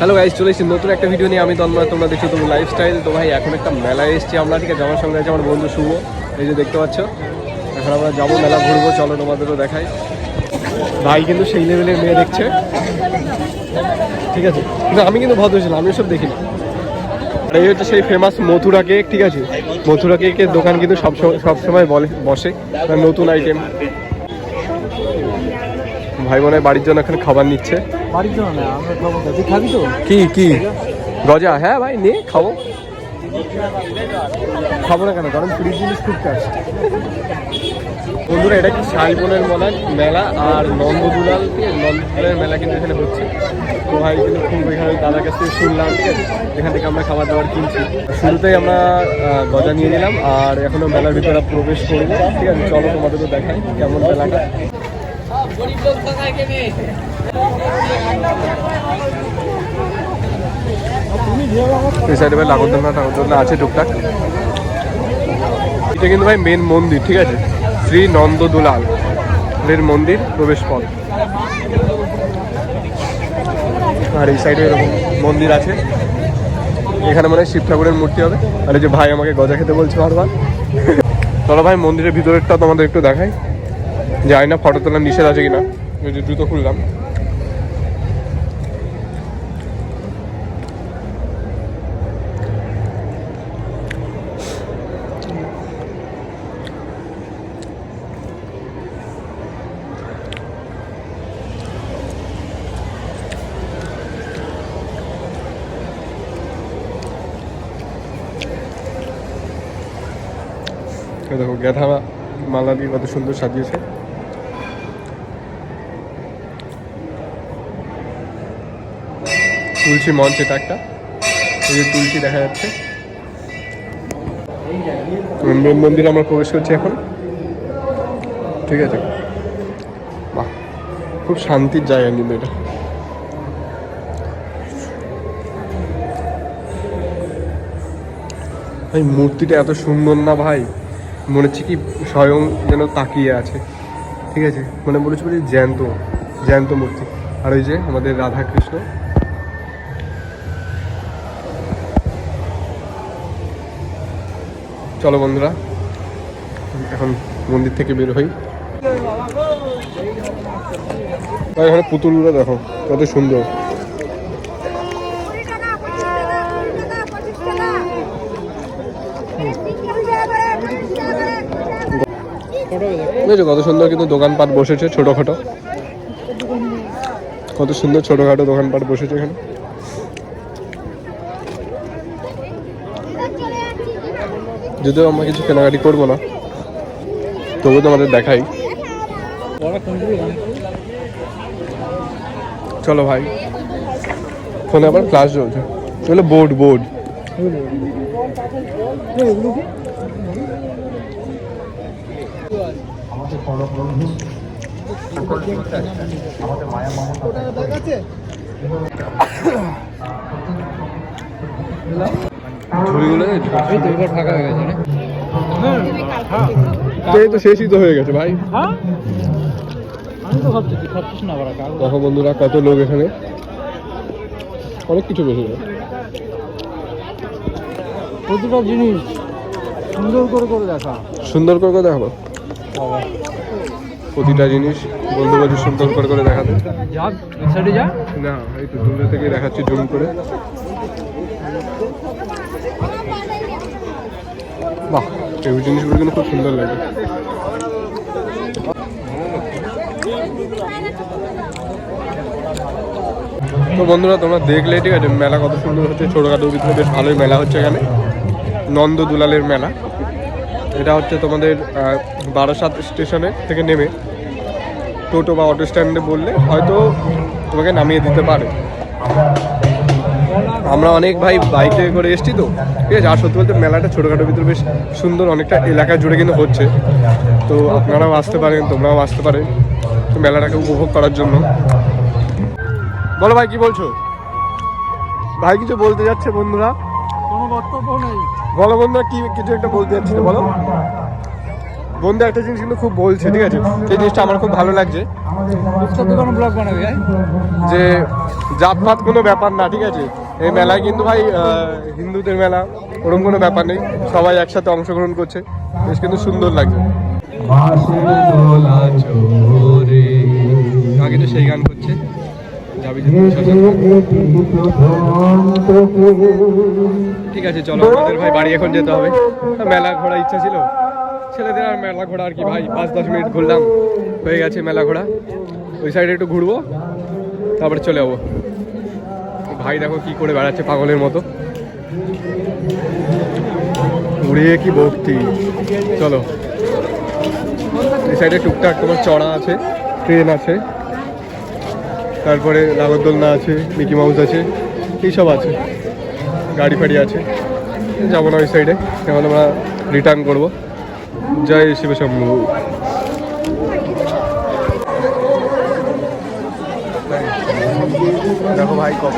Hello guys চলে এসেছি নতুন একটা ভিডিও নিয়ে। আমি তন্ময়, তোমরা দেখছ তুমি লাইফস্টাইল তো ভাই, এখন একটা মেলায় এসেছি আমরা ঠিক আছে, আমার সঙ্গে আছে আমার বন্ধু শুভ। এই যে দেখতে পাচ্ছ, এখন আমরা যাব মেলা ঘুরবো, চলো তোমাদেরও দেখাই। ভাই কিন্তু সেই লেভেলের মেয়ে দেখছে। ঠিক আছে, কিন্তু আমি কিন্তু ভদ্র ছিলাম, আমি সব দেখি না আর এই হচ্ছে সেই ফেমাস মথুরা কেক ঠিক আছে? মথুরা কেকের দোকান কিন্তু সব সব সময় বলে, বসে। নতুন আইটেম ভাই মনে হয় বাড়ির জন্য এখানে খাবার নিচ্ছে? বাড়ির জন্য না আমরা খাব তো। তুই খাবি তো? কি কি? গজা? হ্যাঁ ভাই নে খাব। খাব না কেন? কারণ ফ্রিজ জিনিস খুব কাজ বন্ধুরা এটা কি শালবনের মেলা? মেলা আর নন্দদুলাল নন্দদুলালের মেলা কিন্তু এখানে হচ্ছে। তো ভাই কিন্তু খুব এখানে দাদার কাছ থেকে শুনলাম ঠিক আছে? এখান থেকে আমরা খাবার দাবার কিনছি। শুরুতেই আমরা গজা নিয়ে নিলাম আর এখনও মেলার ভিতরে প্রবেশ করব ঠিক আছে? চলো তোমাদেরও দেখাই কেমন মেলাটা। এই সাইডে ভাই লাগরদোলনা টাগরদোলনা আছে এটা কিন্তু ভাই মেন মন্দির, ঠিক আছে? শ্রী নন্দ দুলাল এর মন্দির, প্রবেশ পথ। আর এই সাইডে এরকম মন্দির আছে। এখানে মানে শিব ঠাকুরের মূর্তি হবে। আর এই যে ভাই আমাকে গজা খেতে বলছে বারবার। চলো ভাই মন্দিরের ভিতরেরটা তোমাদের একটু দেখাই। জানি না ফটো তোলার নিষেধ আছে কিনা? এই যে জুতো খুললাম দেখো, গেঁথা মালা দিয়ে কত সুন্দর সাজিয়েছে। তুলসী মঞ্চ এটা একটা। এই যে তুলসী দেখা যাচ্ছে। মেন মন্দিরে আমরা প্রবেশ করছি এখন। ঠিক আছে। বাহ, খুব শান্তির জায়গা কিন্তু এটা। ভাই, মূর্তিটা এত সুন্দর না ভাই? মনে হচ্ছে কি স্বয়ং যেন তাকিয়ে আছে। ঠিক আছে? মানে বলেছি বলি জ্যান্ত জ্যান্ত মূর্তি। আর ওই যে আমাদের রাধা চলো বন্ধুরা, এখন মন্দির থেকে বের হই। এখানে পুতুলগুলো দেখো, কত সুন্দর। বুঝেছ কত সুন্দর কিন্তু দোকানপাট বসেছে ছোটোখাটো। কত সুন্দর ছোটোখাটো দোকানপাট বসেছে এখানে। যদিও আমরা কিছু কেনাকাটি করব না, তবুও তোমাদের দেখাই? চলো ভাই, ফোনে আবার ক্লাস চলছে চলো বোর্ড বোর্ড ঝুড়িগুলো এই তো এবার ফাঁকা হয়ে গেছে রে। তো শেষই তো হয়ে গেছে ভাই। দেখো বন্ধুরা কত লোক এখানে। অনেক কিছু বেশি প্রতিটা জিনিস সুন্দর করে করে দেখা। সুন্দর করে করে দেখাবো। প্রতিটা জিনিস বন্ধু বান্ধব সুন্দর করে করে দেখাতে। না এই তো দূরে থেকে দেখাচ্ছি জুম করে। এই জিনিসগুলো কিন্তু খুব সুন্দর লাগে। তো বন্ধুরা, তোমরা দেখলে, ঠিক আছে, মেলা কত সুন্দর হচ্ছে, ছোটোখাটোর ভিতরে বেশ ভালোই মেলা হচ্ছে এখানে নন্দ দুলালের মেলা। এটা হচ্ছে তোমাদের বারাসাত স্টেশনে থেকে নেমে টোটো বা অটো স্ট্যান্ডে বললে হয়তো তোমাকে নামিয়ে দিতে পারে। আমরা অনেক ভাই বাইকে করে এসছি তো ঠিক আছে? আর সত্যি বলতে মেলাটা ছোটোখাটোর ভিতরে বেশ সুন্দর অনেকটা এলাকা জুড়ে কিন্তু হচ্ছে। তো আপনারাও আসতে পারেন তোমরাও আসতে পারেন। তো মেলাটাকে উপভোগ করার জন্য। বলো ভাই কি বলছো? ভাই কিছু বলতে যাচ্ছে বন্ধুরা? কোনো বক্তব্য নেই। বলো বন্ধুরা কি কিছু একটা বলতে যাচ্ছে বলো? বন্ধু একটা জিনিস কিন্তু খুব বলছে ঠিক আছে? সেই জিনিসটা আমার খুব ভালো লাগছে। যে জাতপাত কোনো ব্যাপার না ঠিক আছে? এই মেলায় কিন্তু ভাই হিন্দুদের মেলা ওরকম কোনো ব্যাপার নেই। সবাই একসাথে অংশগ্রহণ করছে। বেশ কিন্তু সুন্দর লাগছে। আগে তো সেই গান করছে। ঠিক আছে, চলো, আমাদের ভাই বাড়ি এখন যেতে হবে। মেলা ঘোরা ইচ্ছা ছিল। ছেলেদের আর মেলা ঘোরা আর কি ভাই, পাঁচ, দশ মিনিট ঘুরলাম। হয়ে গেছে মেলা ঘোরা। ওই সাইডে একটু ঘুরবো, তারপরে চলে যাব। ভাই দেখো কি করে বেড়াচ্ছে পাগলের মতো। উড়িয়ে কি ভক্তি। চলো। এই সাইডে টুকটাক তোমার চড়া আছে ট্রেন আছে। তারপরে নাগরদোলনা আছে মিকি মাউস আছে, এইসব আছে। গাড়ি ফাড়ি আছে। যাব না ওই সাইডে এখন আমরা রিটার্ন করব। জয় শিব দেখো ভাই কত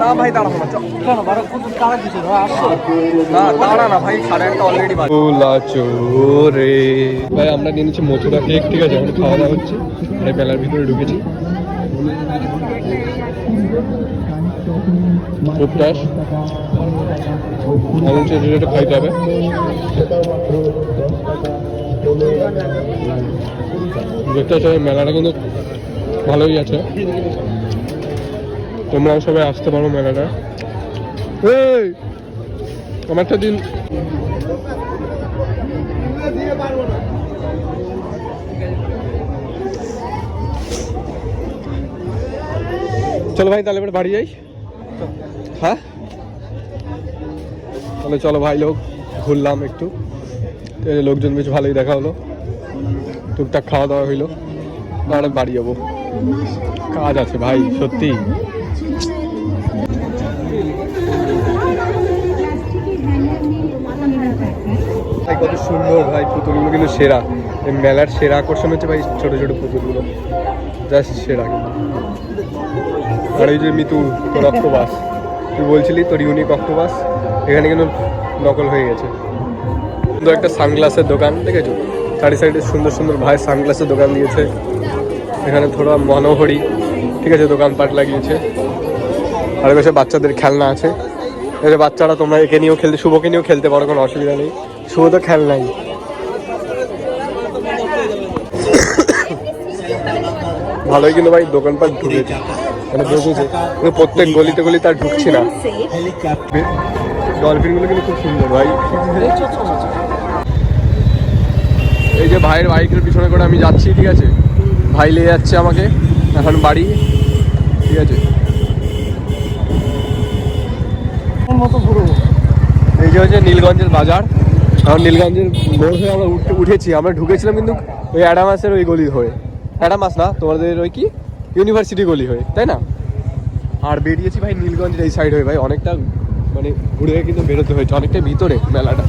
না ভাই দাঁড়াবো না চল কেন বারো কত কারা দিছে ভাই আসছে না দাঁড়া না ভাই সাড়ে একটা অলরেডি চোরে। ভাই আমরা নিয়ে নিচ্ছি মথুরা কেক ঠিক আছে? খাওয়া দাওয়া হচ্ছে। এই মেলার ভিতরে ঢুকেছি। খাইতে হবে। দেখতে মেলাটা কিন্তু ভালোই আছে। তোমরাও সবাই আসতে পারো মেলাটা। এই, আমারটা দিন। চলো ভাই, তাহলে এবার বাড়ি যাই। হ্যাঁ? তাহলে চলো ভাই, লোক ঘুরলাম একটু। লোকজন বেশ ভালোই দেখা হলো। টুকটাক খাওয়া দাওয়া হইল। তাহলে বাড়ি যাব। কাজ আছে ভাই, সত্যি। কত সুন্দর ভাই পুতুলগুলো, কিন্তু সেরা। এই মেলার সেরা আকর্ষণ হচ্ছে ভাই ছোট ছোট পুতুলগুলো। জাস্ট সেরা। আর এই যে মিতু, তোর অক্টোবাস তুই বলছিলি তোর ইউনিক অক্টোবাস এখানে কিন্তু নকল হয়ে গেছে। সুন্দর একটা সানগ্লাসের দোকান, দেখেছ? চারি সাইডে সুন্দর সুন্দর ভাই সানগ্লাসের দোকান দিয়েছে। এখানে থোড়া মনোহরি, ঠিক আছে, দোকানপাট লাগিয়েছে। আর বেশি বাচ্চাদের খেলনা আছে। যে বাচ্চারা, তোমরা একে নিয়েও খেলতে, শুভকে নিয়েও খেলতে পারো, কোনো অসুবিধা নেই। শুভ তো খেলনাই ভালোই কিন্তু ভাই দোকানপাট ঢুকেছে। মানে বসেছে কিন্তু প্রত্যেক গলিতে গলিতে আর ঢুকছি না। ডলফিনগুলো কিন্তু খুব সুন্দর ভাই। এই যে ভাইয়ের বাইকের পিছনে করে আমি যাচ্ছি, ঠিক আছে? ভাই নিয়ে যাচ্ছে আমাকে। এখন বাড়ি। ঠিক আছে। এই যে হচ্ছে নীলগঞ্জের বাজার। এখন নীলগঞ্জের মোড় হয়ে আমরা উঠেছি। আমরা ঢুকেছিলাম কিন্তু ওই অ্যাডামাসের ওই গলি হয়ে। অ্যাডামাস না তোমাদের ওই কি? ইউনিভার্সিটি গলি হয়ে তাই না? আর বেরিয়েছি ভাই নীলগঞ্জের এই সাইড হয়ে ভাই। অনেকটা মানে ঘুরে কিন্তু বেরোতে হয়েছে। অনেকটা ভিতরে মেলাটা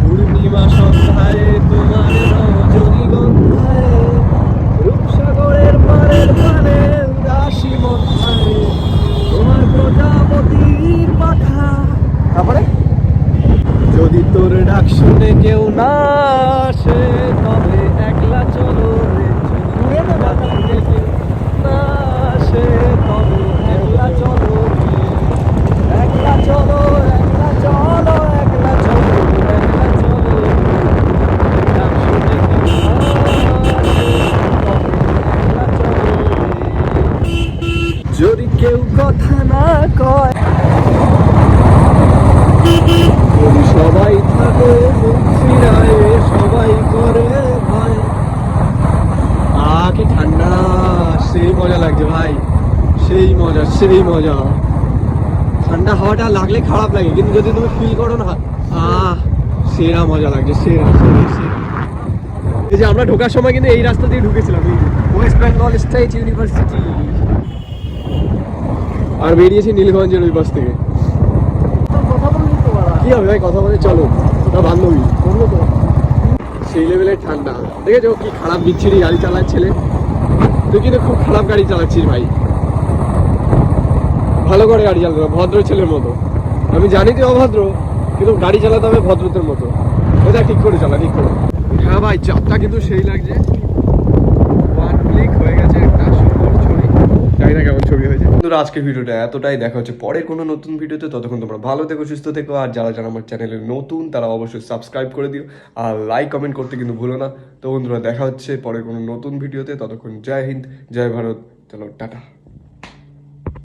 পূর্ণিমা সন্ধ্যায় তোমার রজনী গন্ধায় রূপসাগরের পারের পানে উদাসী মন্থায় তোমার প্রজাপতির পাখা তারপরে যদি তোর ডাক শুনে কেউ না আসে তবে একলা চলো রে যদি তোর ডাক শুনে কেউ না আসে তবে একলা চলো রে। একলা চলো একলা চলো একলা চলো একলা চলো ডাক শুনে কেউ না আসে, তবে একলা চলো রে। যদি কেউ আকে ঠান্ডা ভাই, সেই মজা সেই মজা। ঠান্ডা হাওয়াটা লাগলে খারাপ লাগে, কিন্তু যদি তুমি ফিল করো না, আহ, সেরা মজা লাগছে, সেরা সেরা সেরা। এই যে আমরা ঢোকার সময় কিন্তু এই রাস্তা দিয়ে ঢুকেছিলাম ওয়েস্ট বেঙ্গল স্টেট ইউনিভার্সিটি আর বেরিয়েছি নীলগঞ্জের ওই বাস থেকে। কি হবে ভাই? কথা বলে চলো। ওটা বান্ধবী তো সেই লেভেলের ঠান্ডা। দেখেছ কি খারাপ বিচ্ছিরি গাড়ি চালায় ছেলে? তুই কিন্তু খুব খারাপ গাড়ি চালাচ্ছিস ভাই। ভালো করে গাড়ি চালাতে ভদ্র ছেলের মতো। আমি জানি তুই অভদ্র, কিন্তু গাড়ি চালাতে হবে ভদ্রতার মতো। এটা ঠিক করে চালা, ঠিক করে। হ্যাঁ ভাই চাপটা কিন্তু সেই লাগছে ওয়ান ক্লিক হয়ে গেছে একটা সুন্দর ছবি জানি না কেমন ছবি হয়েছে বন্ধুরা, আজকের ভিডিওটা এতটাই। দেখা হচ্ছে পরে কোনো নতুন ভিডিওতে। ততক্ষণ তোমরা ভালো থেকো, সুস্থ থেকো। আর যারা যারা আমার চ্যানেলে নতুন, তারা অবশ্যই সাবস্ক্রাইব করে দিও। আর লাইক, কমেন্ট করতে কিন্তু ভুলো না। তো বন্ধুরা, দেখা হচ্ছে পরে কোনো নতুন ভিডিওতে। ততক্ষণ জয় হিন্দ, জয় ভারত। চলো, টাটা।